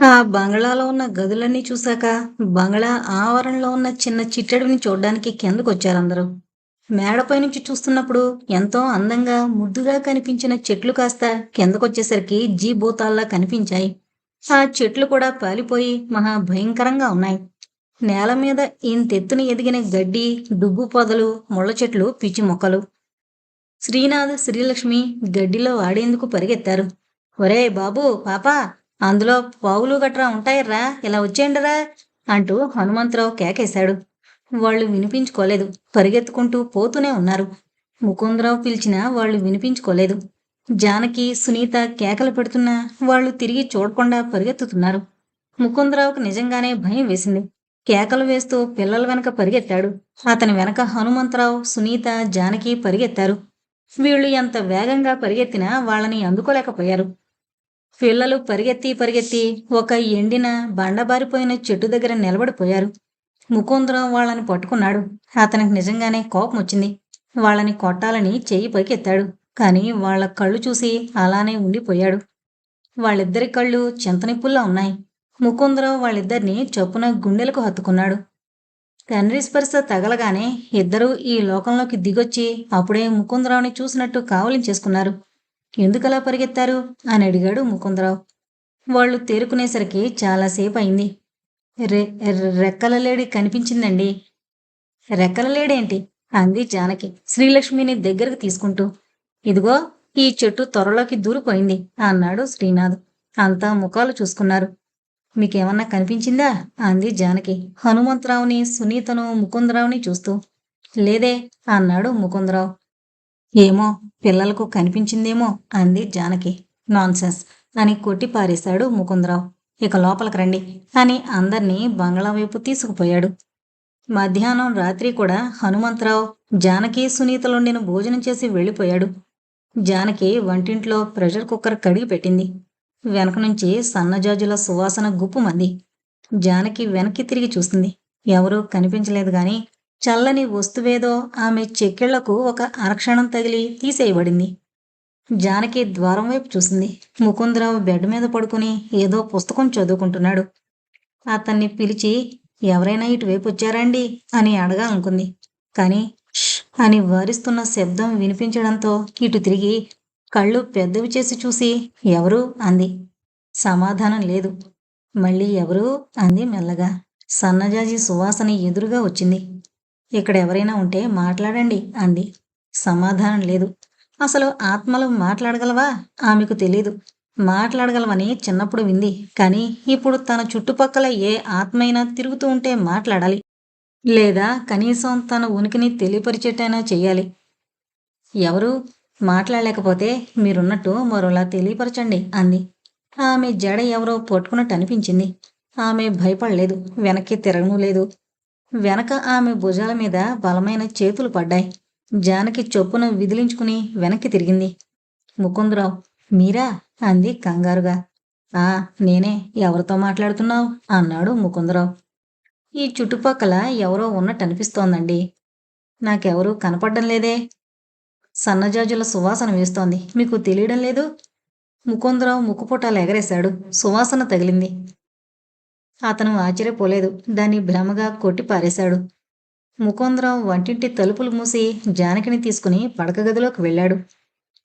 ఆ బంగ్లాలో ఉన్న గదులన్నీ చూశాక, బంగ్లా ఆవరణలో ఉన్న చిన్న చిట్టడిని చూడడానికి కిందకు కిందకొచ్చారందరూ. మేడపై నుంచి చూస్తున్నప్పుడు ఎంతో అందంగా, ముద్దుగా కనిపించిన చెట్లు కాస్త కిందకొచ్చేసరికి జీభూతాల్లా కనిపించాయి. ఆ చెట్లు కూడా పాలిపోయి మహా భయంకరంగా ఉన్నాయి. నేల మీద ఇంతెత్తున ఎదిగిన గడ్డి, దుబ్బు పొదలు, ముళ్ళ చెట్లు, పిచ్చి మొక్కలు. శ్రీనాథ్, శ్రీలక్ష్మి గడ్డిలో ఆడేందుకు పరిగెత్తారు. ఒరేయ్ బాబు పాపా! అందులో పావులు గట్రా ఉంటాయిర్రా. ఇలా వచ్చేయండిరా అంటూ హనుమంతరావు కేకేశాడు. వాళ్ళు వినిపించుకోలేదు. పరిగెత్తుకుంటూ పోతూనే ఉన్నారు. ముకుందరావు పిలిచినా వాళ్ళు వినిపించుకోలేదు. జానకి సునీత కేకలు పెడుతున్నా వాళ్ళు తిరిగి చూడకుండా పరిగెత్తుతున్నారు. ముకుందరావుకు నిజంగానే భయం వేసింది. కేకలు వేస్తూ పిల్లల వెనక పరిగెత్తాడు. అతని వెనక హనుమంతరావు సునీత జానకి పరిగెత్తారు. వీళ్ళు ఎంత వేగంగా పరిగెత్తినా వాళ్ళని అందుకోలేకపోయారు. పిల్లలు పరిగెత్తి పరిగెత్తి ఒక ఎండిన బండబారిపోయిన చెట్టు దగ్గర నిలబడిపోయారు. ముకుందరం వాళ్ళని పట్టుకున్నాడు. అతనికి నిజంగానే కోపం వచ్చింది వాళ్ళని కొట్టాలని చెయ్యి పైకి ఎత్తాడు కానీ వాళ్ళ కళ్ళు చూసి అలానే ఉండిపోయాడు. వాళ్ళిద్దరి కళ్ళు చింతనిప్పుల్లా ఉన్నాయి. ముకుందరం వాళ్ళిద్దరిని చొప్పున గుండెలకు హత్తుకున్నాడు. తండ్రి స్పర్శ తగలగానే ఇద్దరూ ఈ లోకంలోకి దిగొచ్చి అప్పుడే ముకుందరావుని చూసినట్టు కావలించేసుకున్నారు. ఎందుకలా పరిగెత్తారు? అని అడిగాడు ముకుందరావు. వాళ్ళు తేరుకునేసరికి చాలాసేపు అయింది రె రెక్కల లేడి కనిపించిందండి. రెక్కల లేడేంటి అంది జానకి శ్రీలక్ష్మిని దగ్గరకు తీసుకుంటూ. ఇదిగో ఈ చెట్టు త్వరలోకి దూరిపోయింది అన్నాడు శ్రీనాథ్. అంతా ముఖాలు చూసుకున్నారు. మీకేమన్నా కనిపించిందా? అంది జానకి హనుమంతరావుని సునీతను ముకుందరావుని చూస్తూ. లేదే అన్నాడు ముకుందరావు. ఏమో పిల్లలకు కనిపించిందేమో అంది జానకి. నాన్సెన్స్. అని కొట్టి పారేశాడు ముకుందరావు. ఇక లోపలికి రండి అని అందర్నీ బంగ్లా వైపు తీసుకుపోయాడు. మధ్యాహ్నం రాత్రి కూడా హనుమంతరావు జానకి సునీతలుండిన భోజనం చేసి వెళ్ళిపోయాడు. జానకి వంటింట్లో ప్రెషర్ కుక్కర్ కడిగి పెట్టింది. వెనక నుంచి సన్నజాజుల సువాసన గుప్పుమంది. జానకి వెనక్కి తిరిగి చూసింది. ఎవరూ కనిపించలేదు గాని చల్లని వస్తువేదో ఆమె చెక్కిళ్ళకు ఒక అరక్షణం తగిలి తీసేయబడింది. జానకి ద్వారం వైపు చూసింది. ముకుందరావు బెడ్ మీద పడుకుని ఏదో పుస్తకం చదువుకుంటున్నాడు. అతన్ని పిలిచి ఎవరైనా ఇటువైపు వచ్చారండి? అని అడగాలనుకుంది కానీ అని వారిస్తున్న శబ్దం వినిపించడంతో ఇటు తిరిగి కళ్ళు పెద్దవి చేసి చూసి ఎవరు? అంది. సమాధానం లేదు. మళ్ళీ ఎవరు? అంది మెల్లగా. సన్నజాజి సువాసన ఎదురుగా వచ్చింది. ఇక్కడ ఎవరైనా ఉంటే మాట్లాడండి అంది. సమాధానం లేదు. అసలు ఆత్మలు మాట్లాడగలవా? ఆమెకు తెలీదు. మాట్లాడగలవని చిన్నప్పుడు వింది. కానీ ఇప్పుడు తన చుట్టుపక్కల ఏ ఆత్మైనా తిరుగుతూ ఉంటే మాట్లాడాలి. లేదా కనీసం తన ఉనికిని తెలియపరిచేటైనా చేయాలి ఎవరు? మాట్లాడలేకపోతే మీరున్నట్టు మరోలా తెలియపరచండి అంది. ఆమె జడ ఎవరో పట్టుకున్నట్టు అనిపించింది. ఆమె భయపడలేదు. వెనక్కి తిరగను లేదు. వెనక ఆమె భుజాల మీద బలమైన చేతులు పడ్డాయి. జానకి చొప్పున విదిలించుకుని వెనక్కి తిరిగింది. ముకుందరావు మీరా? అంది కంగారుగా. ఆ నేనే. ఎవరితో మాట్లాడుతున్నావు? అన్నాడు ముకుందరావు. ఈ చుట్టుపక్కల ఎవరో ఉన్నట్టు అనిపిస్తోందండి. నాకెవరూ కనపడడం లేదే. సన్నజాజుల సువాసన వేస్తోంది. మీకు తెలియడం లేదు? ముకుందరావు ముక్కుపుటాలు ఎగరేశాడు. సువాసన తగిలింది. అతను ఆశ్చర్యపోలేదు. దాన్ని భ్రమగా కొట్టి పారేశాడు. ముకుందరావు వంటింటి తలుపులు మూసి జానకిని తీసుకుని పడక గదిలోకి వెళ్ళాడు.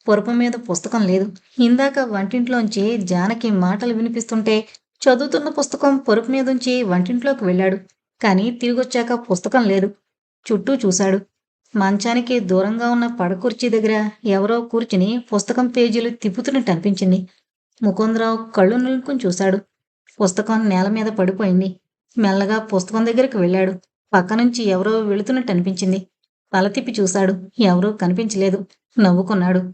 పొరపు మీద పుస్తకం లేదు. ఇందాక వంటింట్లోంచి జానకి మాటలు వినిపిస్తుంటే చదువుతున్న పుస్తకం పొరుపు మీదుంచి వంటింట్లోకి వెళ్ళాడు. కానీ తిరిగొచ్చాక పుస్తకం లేదు. చుట్టూ చూశాడు. మంచానికి దూరంగా ఉన్న పడకుర్చీ దగ్గర ఎవరో కూర్చుని పుస్తకం పేజీలు తిప్పుతున్నట్టు అనిపించింది. ముకుందరావు కళ్ళు నిలుపుకుని చూశాడు. పుస్తకం నేల మీద పడిపోయింది. మెల్లగా పుస్తకం దగ్గరికి వెళ్ళాడు. పక్క నుంచి ఎవరో వెళుతున్నట్టు అనిపించింది. తల తిప్పి చూశాడు. ఎవరూ కనిపించలేదు. నవ్వుకున్నాడు.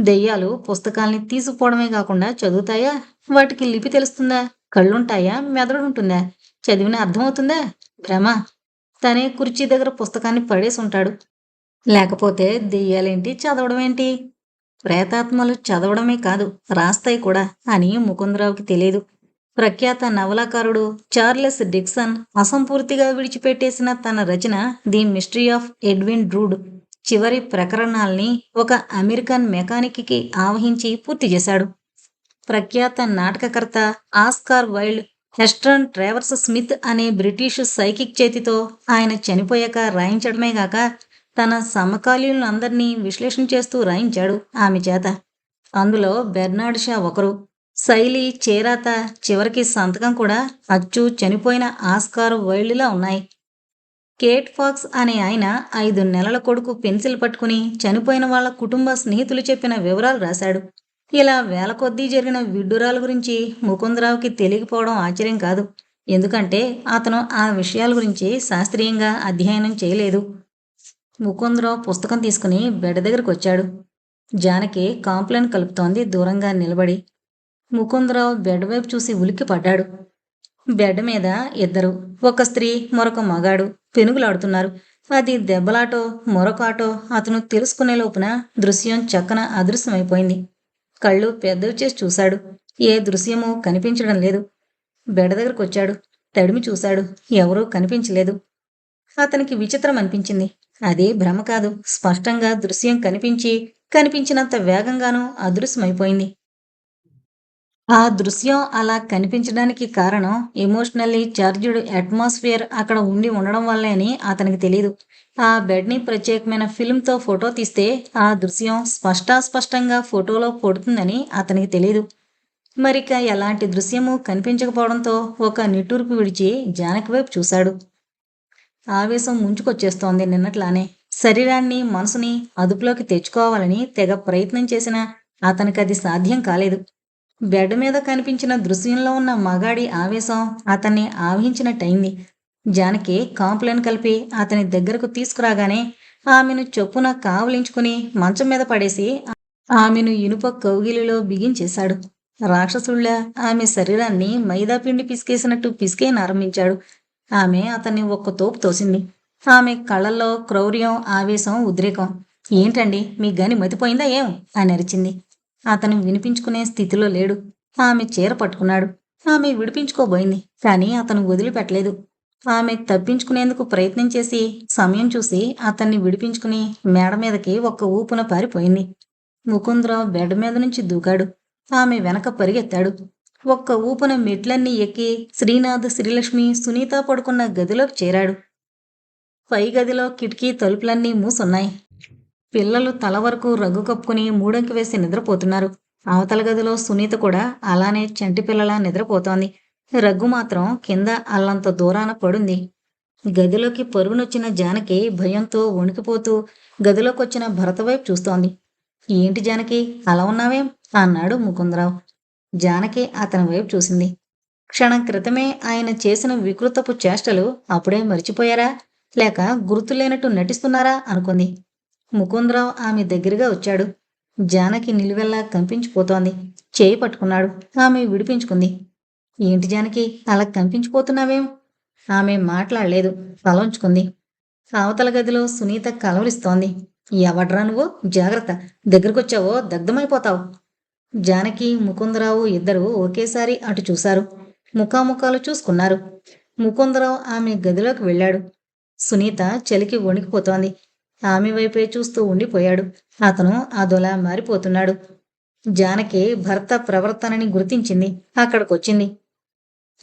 దెయ్యాలు పుస్తకాల్ని తీసుకుపోవడమే కాకుండా చదువుతాయా? వాటికి లిపి తెలుస్తుందా? కళ్ళుంటాయా? మెదడుంటుందా? చదివిన అర్థమవుతుందా? భ్రమ. తనే కుర్చీ దగ్గర పుస్తకాన్ని పడేసి ఉంటాడు. లేకపోతే దెయ్యాలేంటి? చదవడమేంటి? ప్రేతాత్మలు చదవడమే కాదు రాస్తాయి కూడా అని ముకుందరావుకి తెలియదు. ప్రఖ్యాత నవలాకారుడు చార్లెస్ డిక్సన్ అసంపూర్తిగా విడిచిపెట్టేసిన తన రచన the mystery of Edwin Drood. చివరి ప్రకరణాల్ని ఒక అమెరికన్ మెకానిక్కి ఆవహించి పూర్తి చేశాడు. ప్రఖ్యాత నాటకకర్త Oscar Wilde Hester Travers Smith అనే బ్రిటిష్ సైకిక్ చేతితో ఆయన చనిపోయాక రాయించడమే గాక తన సమకాలీనులందరినీ విశ్లేషణ చేస్తూ రాయించాడు ఆమె చేత. అందులో బెర్నాడ్ షా ఒకరు శైలి చేరాత చివరికి సంతకం కూడా అచ్చు చనిపోయిన ఆస్కార్ వైల్డ్లా ఉన్నాయి. కేట్ ఫాక్స్ అనే ఆయన ఐదు నెలల కొడుకు పెన్సిల్ పట్టుకుని చనిపోయిన వాళ్ళ కుటుంబ స్నేహితులు చెప్పిన వివరాలు రాశాడు. ఇలా వేల కొద్దీ జరిగిన విడ్డూరాల గురించి ముకుందరావుకి తెలియకపోవడం ఆశ్చర్యం కాదు. ఎందుకంటే అతను ఆ విషయాల గురించి శాస్త్రీయంగా అధ్యయనం చేయలేదు. ముకుందరావు పుస్తకం తీసుకుని బెడ్ దగ్గరకు వచ్చాడు. జానకి కాంప్లైంట్ కలుపుతోంది దూరంగా నిలబడి. ముకుందరావు బెడ్ వైపు చూసి ఉలిక్కి పడ్డాడు బెడ్ మీద ఇద్దరు ఒక స్త్రీ మరొక మగాడు పెనుగులాడుతున్నారు. అది దెబ్బలాటో మరొకాటో అతను తెలుసుకునే లోపున దృశ్యం చక్కన అదృశ్యమైపోయింది. కళ్ళు పెద్దవి చేసి చూశాడు. ఏ దృశ్యమూ కనిపించడం లేదు. బెడ దగ్గరకు వచ్చాడు తడిమి చూశాడు. ఎవరూ కనిపించలేదు. అతనికి విచిత్రం అనిపించింది. అదే భ్రమ కాదు. స్పష్టంగా దృశ్యం కనిపించి కనిపించినంత వేగంగానూ అదృశ్యమైపోయింది. ఆ దృశ్యం అలా కనిపించడానికి కారణం ఎమోషనల్లీ చార్జ్డ్ అట్మాస్ఫియర్ అక్కడ ఉండి ఉండడం వల్లే అని అతనికి తెలియదు ఆ బెడ్ని ప్రత్యేకమైన ఫిల్మ్తో ఫోటో తీస్తే ఆ దృశ్యం స్పష్టాస్పష్టంగా ఫోటోలో పడుతుందని అతనికి తెలియదు మరిక ఎలాంటి దృశ్యము కనిపించకపోవడంతో ఒక నిట్టూర్పు విడిచి జానకి వైపు చూశాడు. ఆవేశం ముంచుకొచ్చేస్తోంది నిన్నట్లానే. శరీరాన్ని మనసుని అదుపులోకి తెచ్చుకోవాలని తెగ ప్రయత్నం చేసినా అతనికి అది సాధ్యం కాలేదు. బెడ్ మీద కనిపించిన దృశ్యంలో ఉన్న మగాడి ఆవేశం అతన్ని ఆవహించినట్టయింది. జానకి కాంప్లైన్ కలిపి అతని దగ్గరకు తీసుకురాగానే ఆమెను చొప్పున కావలించుకుని మంచం మీద పడేసి ఆమెను ఇనుప కౌగిలిలో బిగించేశాడు. రాక్షసుళ్ళ ఆమె శరీరాన్ని మైదా పిండి పిసికేసినట్టు పిసికేనారంభించాడు ఆమె అతన్ని ఒక్క తోపు తోసింది. ఆమె కళ్ళల్లో క్రౌర్యం ఆవేశం ఉద్రేకం. ఏంటండి మీ గని మతిపోయిందా ఏం? అని అరిచింది. అతను వినిపించుకునే స్థితిలో లేడు. ఆమె చీర పట్టుకున్నాడు. ఆమె విడిపించుకోబోయింది. కానీ అతను వదిలిపెట్టలేదు. ఆమె తప్పించుకునేందుకు ప్రయత్నం చేసి సమయం చూసి అతన్ని విడిపించుకుని మేడ మీదకి ఒక్క ఊపున పారిపోయింది. ముకుందరావు బెడ్ మీద నుంచి దూకాడు. ఆమె వెనక పరిగెత్తాడు. ఒక్క ఊపున మెట్లన్నీ ఎక్కి శ్రీనాథ్ శ్రీలక్ష్మి సునీత పడుకున్న గదిలోకి చేరాడు. పై గదిలో కిటికీ తలుపులన్నీ మూసున్నాయి. పిల్లలు తల వరకు రగ్గు కప్పుకుని మూడంకి వేసి నిద్రపోతున్నారు. అవతల గదిలో సునీత కూడా అలానే చంటి పిల్లలా నిద్రపోతోంది. రగ్గు మాత్రం కింద అల్లంత దూరాన పడుంది. గదిలోకి పరుగునొచ్చిన జానకి భయంతో వణికిపోతూ గదిలోకొచ్చిన భరత వైపు చూస్తోంది. ఏంటి జానకి అలా ఉన్నావేం? అన్నాడు ముకుందరావు. జానకి అతని వైపు చూసింది. క్షణం క్రితమే ఆయన చేసిన వికృతపు చేష్టలు అప్పుడే మర్చిపోయారా? లేక గుర్తులేనట్టు నటిస్తున్నారా? అనుకుంది. ముకుందరావు ఆమె దగ్గరగా వచ్చాడు. జానకి నిలువెల్లా కంపించిపోతోంది. చేయి పట్టుకున్నాడు. ఆమె విడిపించుకుంది. ఏంటి జానకి అలా కంపించిపోతున్నావేం? ఆమె మాట్లాడలేదు. తలంచుకుంది అవతల గదిలో సునీత కలవరిస్తోంది. ఎవడ్రా నువ్వు? జాగ్రత్త. దగ్గరకొచ్చావో? దగ్ధమైపోతావు. జానకి ముకుందరావు ఇద్దరు ఒకేసారి అటు చూశారు. ముఖాముఖాలు చూసుకున్నారు. ముకుందరావు ఆమె గదిలోకి వెళ్ళాడు. సునీత చలికి వణికిపోతోంది. ఆమె వైపే చూస్తూ ఉండిపోయాడు. అతను అదొలా మారిపోతున్నాడు. జానకి భర్త ప్రవర్తనని గుర్తించింది. అక్కడికొచ్చింది.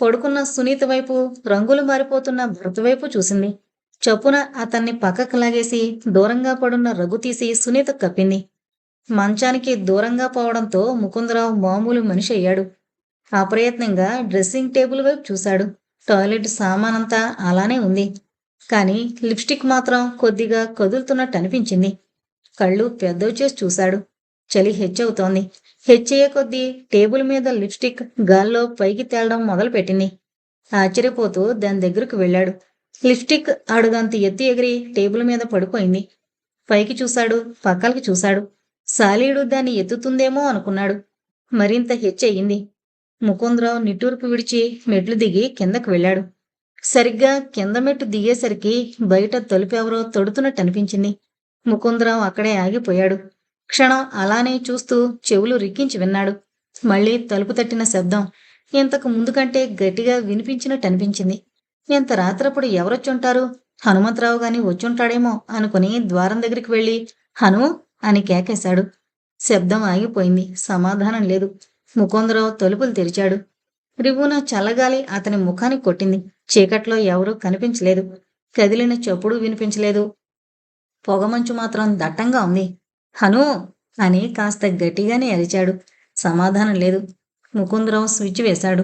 పడుకున్న సునీత వైపు రంగులు మారిపోతున్న భర్త వైపు చూసింది. చప్పున అతన్ని పక్కకు లాగేసి దూరంగా పడున్న రఘు తీసి సునీత కప్పింది. మంచానికి దూరంగా పోవడంతో ముకుందరావు మామూలు మనిషి అయ్యాడు. అప్రయత్నంగా డ్రెస్సింగ్ టేబుల్ వైపు చూశాడు. టాయిలెట్ సామానంతా అలానే ఉంది. కానీ లిప్స్టిక్ మాత్రం కొద్దిగా కదులుతున్నట్టు అనిపించింది. కళ్ళు పెద్దవి చేసి చూశాడు. చలి హెచ్చవుతోంది. హెచ్చయ్యే కొద్దీ టేబుల్ మీద లిప్స్టిక్ గాల్లో పైకి తేలడం మొదలుపెట్టింది. ఆశ్చర్యపోతూ దాని దగ్గరకు వెళ్ళాడు. లిప్స్టిక్ అడుగంత ఎత్తి ఎగిరి టేబుల్ మీద పడిపోయింది. పైకి చూశాడు పక్కలకి చూశాడు. సాలీడు దాన్ని ఎత్తుతుందేమో అనుకున్నాడు. మరింత హెచ్చయింది ముకుందరావు నిట్టూర్పు విడిచి మెట్లు దిగి కిందకు వెళ్ళాడు. సరిగ్గా కింద మెట్టు దిగేసరికి బయట తలుపెవరో తొడుతున్నట్టు అనిపించింది. ముకుందరావు అక్కడే ఆగిపోయాడు. క్షణం అలానే చూస్తూ చెవులు రిక్కించి విన్నాడు. మళ్ళీ తలుపు తట్టిన శబ్దం ఇంతకు ముందు కంటే గట్టిగా వినిపించినట్టు అనిపించింది. ఇంత రాత్రప్పుడు ఎవరొచ్చుంటారు? హనుమంతరావు గాని వచ్చుంటాడేమో అనుకుని ద్వారం దగ్గరికి వెళ్ళి హను అని కేకేశాడు. శబ్దం ఆగిపోయింది. సమాధానం లేదు. ముకుందరావు తలుపులు తెరిచాడు. రివున చల్లగాలి అతని ముఖానికి కొట్టింది. చీకట్లో ఎవరూ కనిపించలేదు. కదిలిన చెప్పుడు వినిపించలేదు. పొగమంచు మాత్రం దట్టంగా ఉంది. హను! అని కాస్త గట్టిగానే అరిచాడు. సమాధానం లేదు. ముకుందరావు స్విచ్ వేశాడు.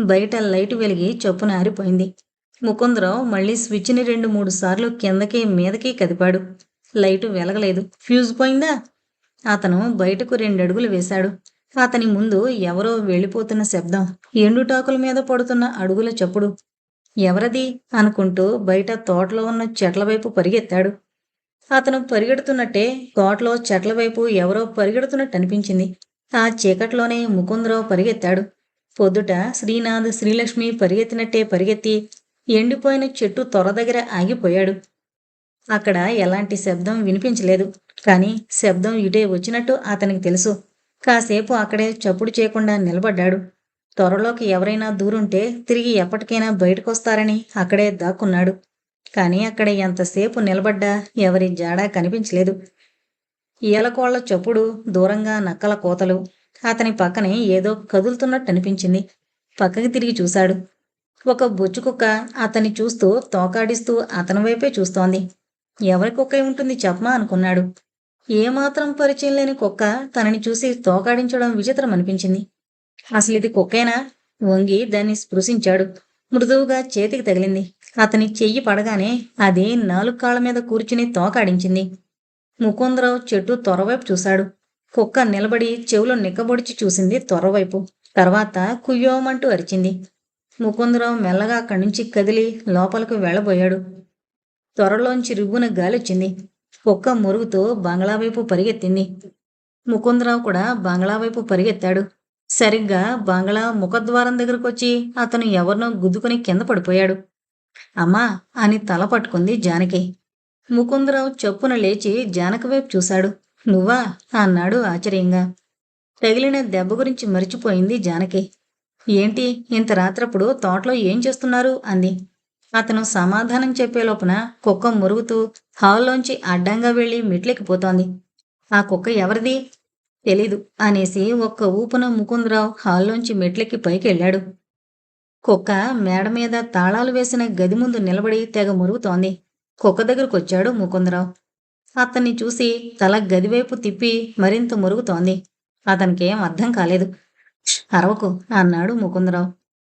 బయట లైట్ వెలిగి చొప్పున ఆరిపోయింది. ముకుందరావు మళ్ళీ స్విచ్ని రెండు మూడు సార్లు కిందకి మీదకి కదిపాడు. లైటు వెలగలేదు. ఫ్యూజ్ పోయిందా? అతను బయటకు రెండడుగులు వేశాడు. అతని ముందు ఎవరో వెళ్ళిపోతున్న శబ్దం. ఎండుటాకుల మీద పడుతున్న అడుగుల చప్పుడు. ఎవరది? అనుకుంటూ బయట తోటలో ఉన్న చెట్ల వైపు పరిగెత్తాడు. అతను పరిగెడుతున్నట్టే తోటలో చెట్ల వైపు ఎవరో పరిగెడుతున్నట్టు అనిపించింది. ఆ చీకట్లోనే ముకుందరావు పరిగెత్తాడు. పొద్దుట శ్రీనాథ్ శ్రీలక్ష్మి పరిగెత్తినట్టే పరిగెత్తి ఎండిపోయిన చెట్టు త్వర దగ్గర ఆగిపోయాడు. అక్కడ ఎలాంటి శబ్దం వినిపించలేదు. కానీ శబ్దం ఇటే వచ్చినట్టు అతనికి తెలుసు. కాసేపు అక్కడే చప్పుడు చేయకుండా నిలబడ్డాడు. త్వరలోకి ఎవరైనా దూరుంటే తిరిగి ఎప్పటికైనా బయటకొస్తారని అక్కడే దాక్కున్నాడు. కానీ అక్కడ ఎంతసేపు నిలబడ్డా ఎవరి జాడా కనిపించలేదు. ఈలకోళ్ళ చప్పుడు దూరంగా నక్కల కోతలు. అతని పక్కనే ఏదో కదులుతున్నట్టు అనిపించింది. పక్కకి తిరిగి చూశాడు. ఒక బొచ్చు కుక్క అతన్ని చూస్తూ తోకాడిస్తూ అతని వైపే చూస్తోంది. ఎవరి కుక్క ఉంటుంది చెప్పమా అనుకున్నాడు. ఏమాత్రం పరిచయం లేని కుక్క తనని చూసి తోకాడించడం విచిత్రం అనిపించింది అసలు ఇది కుక్కేనా? వంగి దాన్ని స్పృశించాడు. మృదువుగా చేతికి తగిలింది. అతని చెయ్యి పడగానే అది నాలుగు కాళ్ళ మీద కూర్చుని తోకాడించింది ముకుందరావు చెట్టు త్వరవైపు చూశాడు. కుక్క నిలబడి చెవులు నిక్కబొడిచి చూసింది త్వరవైపు తర్వాత కుయ్యోమంటూ అరిచింది. ముకుందరావు మెల్లగా అక్కడి నుంచి కదిలి లోపలకు వెళ్ళబోయాడు. త్వరలోంచి రివ్వున గాలొచ్చింది. కుక్క మురుగుతో బంగ్లా వైపు పరిగెత్తింది. ముకుందరావు కూడా బంగ్లా వైపు పరిగెత్తాడు. సరిగ్గా బంగ్లా ముఖద్వారం దగ్గరకు వచ్చి అతను ఎవరినో గుద్దుకుని కింద పడిపోయాడు. అమ్మా అని తల పట్టుకుంది జానకి. ముకుందరావు చప్పున లేచి జానకి వైపు చూశాడు. నువ్వా అన్నాడు ఆశ్చర్యంగా. తగిలిన దెబ్బ గురించి మరిచిపోయింది జానకి. ఏంటి ఇంత రాత్రప్పుడు తోటలో ఏం చేస్తున్నారు అంది. అతను సమాధానం చెప్పే లోపున కుక్క మురుగుతూ హాల్లోంచి అడ్డంగా వెళ్ళి మెట్లెక్కిపోతోంది. ఆ కుక్క ఎవరిది? తెలీదు అనేసి ఒక్క ఊపున ముకుందరావు హాల్లోంచి మెట్లెక్కి పైకి వెళ్ళాడు కుక్క మేడ మీద తాళాలు వేసిన గది ముందు నిలబడి తెగ మురుగుతోంది. కుక్క దగ్గరకు వచ్చాడు ముకుందరావు. అతన్ని చూసి తల గదివైపు తిప్పి మరింత మురుగుతోంది. అతనికేం అర్థం కాలేదు. అరవకు అన్నాడు ముకుందరావు.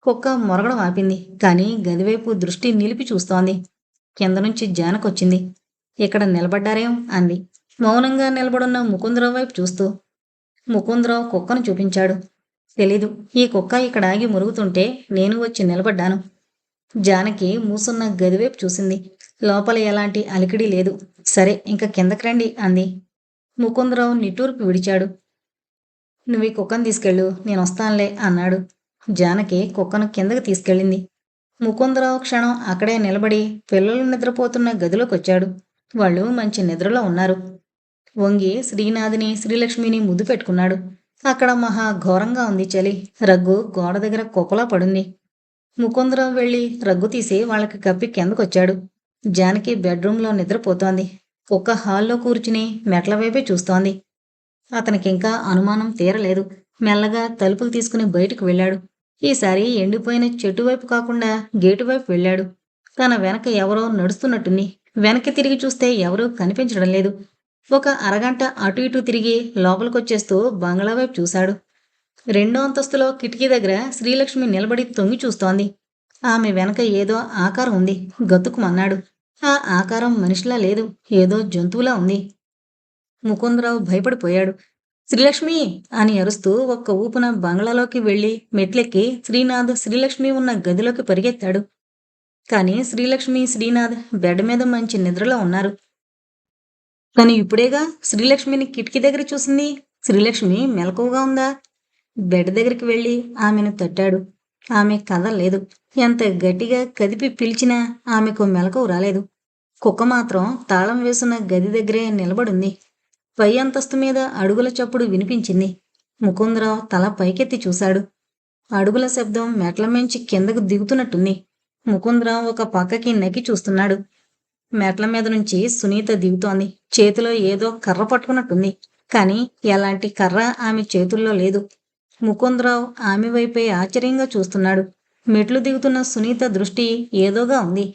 కుక్క మొరగడం ఆపింది కానీ గదివైపు దృష్టి నిలిపి చూస్తోంది. కింద నుంచి జానకొచ్చింది. ఇక్కడ నిలబడ్డారేం? అంది. మౌనంగా నిలబడున్న ముకుందరావు వైపు చూస్తూ ముకుందరావు కుక్కను చూపించాడు. తెలీదు ఈ కుక్క ఇక్కడ ఆగి మురుగుతుంటే నేను వచ్చి నిలబడ్డాను. జానకి మూసున్న గదివైపు చూసింది. లోపల ఎలాంటి అలికిడి లేదు. సరే ఇంక కిందకి రండి అంది. ముకుందరావు నిట్టూర్పు విడిచాడు. నువ్వు ఈ కుక్కను తీసుకెళ్ళు నేను వస్తానులే అన్నాడు. జానకి కుక్కను కిందకి తీసుకెళ్ళింది. ముకుందరావు క్షణం అక్కడే నిలబడి పిల్లలు నిద్రపోతున్న గదిలోకి వచ్చాడు వాళ్ళు మంచి నిద్రలో ఉన్నారు. వంగి శ్రీనాథిని శ్రీలక్ష్మిని ముద్దు పెట్టుకున్నాడు. అక్కడ మహా ఘోరంగా ఉంది చలి. రగ్గు గోడ దగ్గర కుక్కలా పడుంది. ముకుందరం వెళ్ళి రగ్గు తీసి వాళ్ళకి కప్పి కిందకొచ్చాడు. జానకి బెడ్రూంలో నిద్రపోతోంది. కుక్క హాల్లో కూర్చుని మెట్ల వైపే చూస్తోంది. అతనికింకా అనుమానం తీరలేదు. మెల్లగా తలుపులు తీసుకుని బయటకు వెళ్ళాడు. ఈసారి ఎండిపోయిన చెట్టు వైపు కాకుండా గేటు వైపు వెళ్ళాడు. తన వెనక ఎవరో నడుస్తున్నట్టుంది. వెనక్కి తిరిగి చూస్తే ఎవరూ కనిపించడం లేదు. ఒక అరగంట అటు ఇటు తిరిగి లోపలికొచ్చేస్తూ బంగ్లా వైపు చూశాడు. రెండో అంతస్తులో కిటికీ దగ్గర శ్రీలక్ష్మి నిలబడి తొంగి చూస్తోంది. ఆమె వెనక ఏదో ఆకారం ఉంది. గతుకుమన్నాడు. ఆ ఆకారం మనిషిలా లేదు. ఏదో జంతువులా ఉంది. ముకుందరావు భయపడిపోయాడు. శ్రీలక్ష్మి! అని అరుస్తూ ఒక్క ఊపున బంగ్లాలోకి వెళ్ళి మెట్లెక్కి శ్రీనాథ్ శ్రీలక్ష్మి ఉన్న గదిలోకి పరిగెత్తాడు. కానీ శ్రీలక్ష్మి శ్రీనాథ్ బెడ్ మీద మంచి నిద్రలో ఉన్నారు. తను ఇప్పుడేగా శ్రీలక్ష్మిని కిటికీ దగ్గర చూసింది. శ్రీలక్ష్మి మెలకువగా ఉందా? బెడ్ దగ్గరికి వెళ్ళి ఆమెను తట్టాడు. ఆమె కదలలేదు ఎంత గట్టిగా కదిపి పిలిచినా ఆమెకు మెలకువ రాలేదు. కుక్క మాత్రం తాళం వేసిన గది దగ్గరే నిలబడుంది. పై అంతస్తు మీద అడుగుల చప్పుడు వినిపించింది. ముకుందరావు తల పైకెత్తి చూశాడు. అడుగుల శబ్దం మెట్ల మించి కిందకు దిగుతున్నట్టుంది. ముకుందరావు ఒక పక్కకి నక్కి చూస్తున్నాడు. మెట్ల మీద నుంచి సునీత దిగుతోంది. చేతిలో ఏదో కర్ర పట్టుకున్నట్టుంది. కానీ ఎలాంటి కర్ర ఆమె చేతుల్లో లేదు. ముకుందరావు ఆమె వైపే ఆశ్చర్యంగా చూస్తున్నాడు. మెట్లు దిగుతున్న సునీత దృష్టి ఏదోగా ఉంది.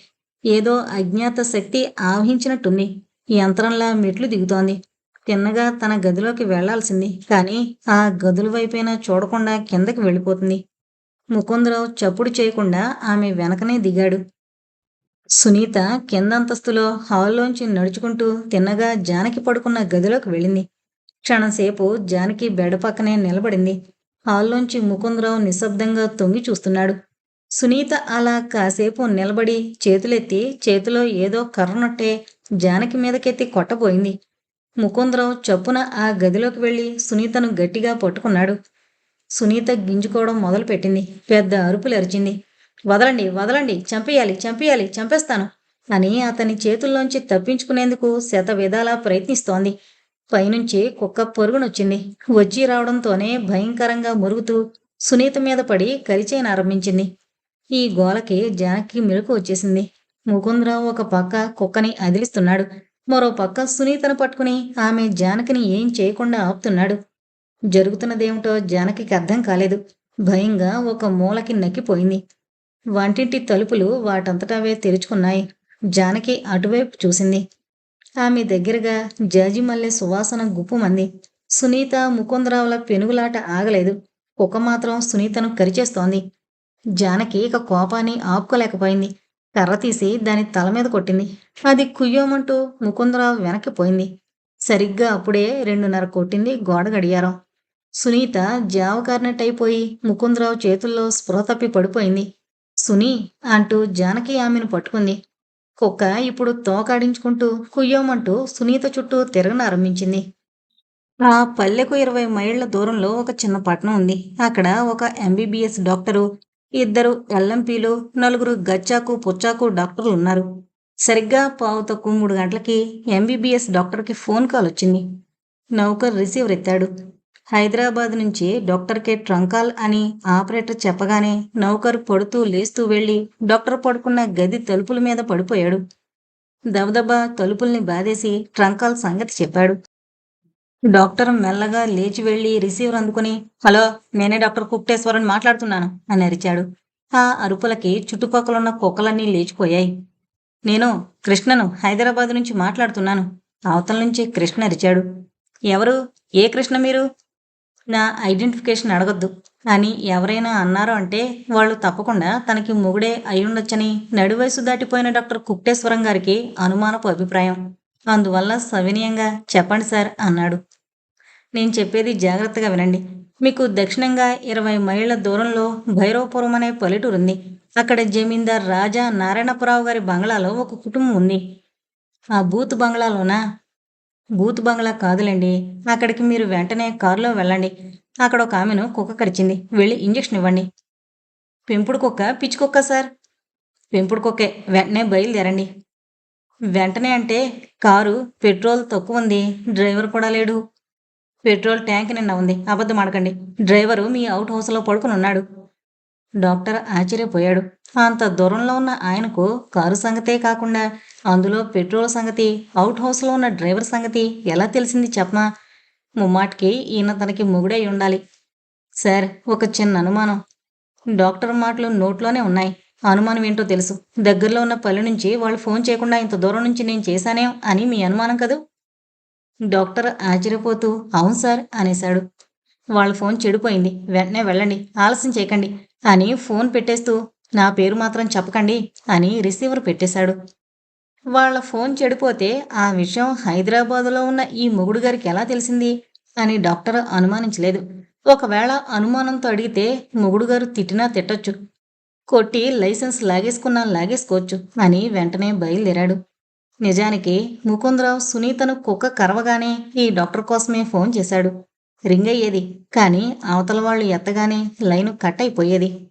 ఏదో అజ్ఞాత శక్తి ఆవహించినట్టుంది. యంత్రంలా మెట్లు దిగుతోంది. తిన్నగా తన గదిలోకి వెళ్ళాల్సింది. కానీ ఆ గదుల వైపైనా చూడకుండా కిందకి వెళ్ళిపోతుంది. ముకుందరావు చప్పుడు చేయకుండా ఆమె వెనకనే దిగాడు. సునీత కిందంతస్తులో హాల్లోంచి నడుచుకుంటూ తిన్నగా జానకి పడుకున్న గదిలోకి వెళ్ళింది. క్షణంసేపు జానకి బెడ పక్కనే నిలబడింది. హాల్లోంచి ముకుందరావు నిశ్శబ్దంగా తొంగి చూస్తున్నాడు. సునీత అలా కాసేపు నిలబడి చేతులెత్తి చేతిలో ఏదో కర్రనొట్టే జానకి మీదకెత్తి కొట్టబోయింది. ముకుందరావు చప్పున ఆ గదిలోకి వెళ్ళి సునీతను గట్టిగా పట్టుకున్నాడు. సునీత గింజుకోవడం మొదలుపెట్టింది. పెద్ద అరుపులు అరిచింది వదలండి వదలండి చంపేయాలి చంపేయాలి చంపేస్తాను. అని అతని చేతుల్లోంచి తప్పించుకునేందుకు శత విధాలా ప్రయత్నిస్తోంది. పైనుంచి కుక్క పొరుగునొచ్చింది. వచ్చి రావడంతోనే భయంకరంగా మురుగుతూ సునీత మీద పడి కరిచేనారంభించింది ఈ గోలకి జానకి మెలకు వచ్చేసింది. ముకుందరావు ఒక పక్క కుక్కని అదిలిస్తున్నాడు. మరో పక్క సునీతను పట్టుకుని ఆమె జానకిని ఏం చేయకుండా ఆపుతున్నాడు. జరుగుతున్నదేమిటో జానకికి అర్థం కాలేదు. భయంగా ఒక మూలకి నక్కిపోయింది. వంటింటి తలుపులు వాటంతటవే తెరుచుకున్నాయి. జానకి అటువైపు చూసింది. ఆమె దగ్గరగా జాజిమల్లె సువాసన గుప్పుమంది. సునీత ముకుందరావుల పెనుగులాట ఆగలేదు. కుక్క మాత్రం సునీతను కరిచేస్తోంది. జానకి ఇక కోపాన్ని ఆపుకోలేకపోయింది. కర్ర తీసి దాని తల మీద కొట్టింది. అది కుయ్యోమంటూ ముకుందరావు వెనక్కి పోయింది. సరిగ్గా అప్పుడే రెండున్నర కొట్టింది గోడ గడియారం. సునీత జావకారినట్టయిపోయి ముకుందరావు చేతుల్లో స్పృహ తప్పి పడిపోయింది. సునీ అంటూ జానకి ఆమెను పట్టుకుంది. కుక్క ఇప్పుడు తోకాడించుకుంటూ కుయ్యోమంటూ సునీత చుట్టూ తిరగనారంభించింది ఆ పల్లెకు ఇరవై మైళ్ళ దూరంలో ఒక చిన్న పట్టణం ఉంది. అక్కడ ఒక ఎంబీబీఎస్ డాక్టరు ఇద్దరు ఎల్ఎంపీలు నలుగురు గచ్చాకు పుచ్చాకు డాక్టర్లు ఉన్నారు. సరిగ్గా పావు తక్కువ మూడు గంటలకి ఎంబీబీఎస్ డాక్టర్కి ఫోన్ కాల్ వచ్చింది. నౌకర్ రిసీవర్ ఎత్తాడు. హైదరాబాద్ నుంచి డాక్టర్కి ట్రంకాల్ అని ఆపరేటర్ చెప్పగానే నౌకర్ పడుతూ లేస్తూ వెళ్ళి డాక్టర్ పడుకున్న గది తలుపుల మీద పడిపోయాడు. దబదబా తలుపుల్ని బాధేసి ట్రంకాల్ సంగతి చెప్పాడు. డాక్టర్ మెల్లగా లేచి వెళ్ళి రిసీవర్ అందుకుని హలో నేనే డాక్టర్ కుప్టేశ్వరన్ మాట్లాడుతున్నాను అని అరిచాడు. ఆ అరుపులకి చుట్టుపక్కలున్న కుక్కలన్నీ లేచిపోయాయి. నేను కృష్ణను హైదరాబాద్ నుంచి మాట్లాడుతున్నాను. అవతల నుంచి కృష్ణ అరిచాడు. ఎవరు? ఏ కృష్ణ మీరు? నా ఐడెంటిఫికేషన్ అడగొద్దు. అని ఎవరైనా అన్నారు అంటే వాళ్ళు తప్పకుండా తనకి మొగుడే అయ్యుండొచ్చని నడివయసు దాటిపోయిన డాక్టర్ కుక్టేశ్వరం గారికి అనుమానపు అభిప్రాయం. అందువల్ల సవినీయంగా చెప్పండి సార్ అన్నాడు. నేను చెప్పేది జాగ్రత్తగా వినండి. మీకు దక్షిణంగా ఇరవై మైళ్ళ దూరంలో భైరవపురం అనే పల్లెటూరు ఉంది. అక్కడ జమీందార్ రాజా నారాయణపురావు గారి బంగ్లాలో ఒక కుటుంబం ఉంది. ఆ బూత్ బంగ్లాలోనా? బూత్ బంగ్లా కాదులేండి. అక్కడికి మీరు వెంటనే కారులో వెళ్ళండి. అక్కడ ఒక ఆమెను కుక్క కరిచింది. వెళ్ళి ఇంజెక్షన్ ఇవ్వండి. పెంపుడు కుక్క పిచ్చి కుక్క సార్. పెంపుడు కుక్కే వెంటనే బయలుదేరండి. వెంటనే అంటే కారు పెట్రోల్ తక్కువ ఉంది. డ్రైవర్ కూడా లేడు. పెట్రోల్ ట్యాంక్ నిన్న ఉంది. అబద్ధం ఆడకండి. డ్రైవరు మీ అవుట్ హౌస్లో పడుకుని ఉన్నాడు. డాక్టర్ ఆశ్చర్యపోయాడు. అంత దూరంలో ఉన్న ఆయనకు కారు సంగతే కాకుండా అందులో పెట్రోల్ సంగతి అవుట్ హౌస్లో ఉన్న డ్రైవర్ సంగతి ఎలా తెలిసింది చెప్పమా ముమ్మాటికి ఈయన తనకి మొగుడై ఉండాలి. సార్ ఒక చిన్న అనుమానం. డాక్టర్ మాటలు నోట్లోనే ఉన్నాయి. అనుమానం ఏంటో తెలుసు. దగ్గరలో ఉన్న పల్లె నుంచి వాళ్ళు ఫోన్ చేయకుండా ఇంత దూరం నుంచి నేను చేశానేం అని మీ అనుమానం కదూ? డాక్టర్ ఆశ్చర్యపోతూ అవును సార్ అనేశాడు. వాళ్ళ ఫోన్ చెడిపోయింది. వెంటనే వెళ్ళండి ఆలస్యం చేయకండి అని ఫోన్ పెట్టేస్తూ నా పేరు మాత్రం చెప్పకండి అని రిసీవర్ పెట్టేశాడు. వాళ్ళ ఫోన్ చెడిపోతే ఆ విషయం హైదరాబాదులో ఉన్న ఈ మొగుడు గారికి ఎలా తెలిసింది అని డాక్టర్ అనుమానించలేదు. ఒకవేళ అనుమానంతో అడిగితే మొగుడు గారు తిట్టినా తిట్టొచ్చు. కొట్టి లైసెన్స్ లాగేసుకున్నా లాగేసుకోవచ్చు అని వెంటనే బయలుదేరాడు. నిజానికి ముకుందరావు సునీతను కుక్క కరవగానే ఈ డాక్టర్ కోసమే ఫోన్ చేశాడు. రింగ్ అయ్యేది కానీ అవతల వాళ్ళు ఎత్తగానే లైను కట్ అయిపోయేది.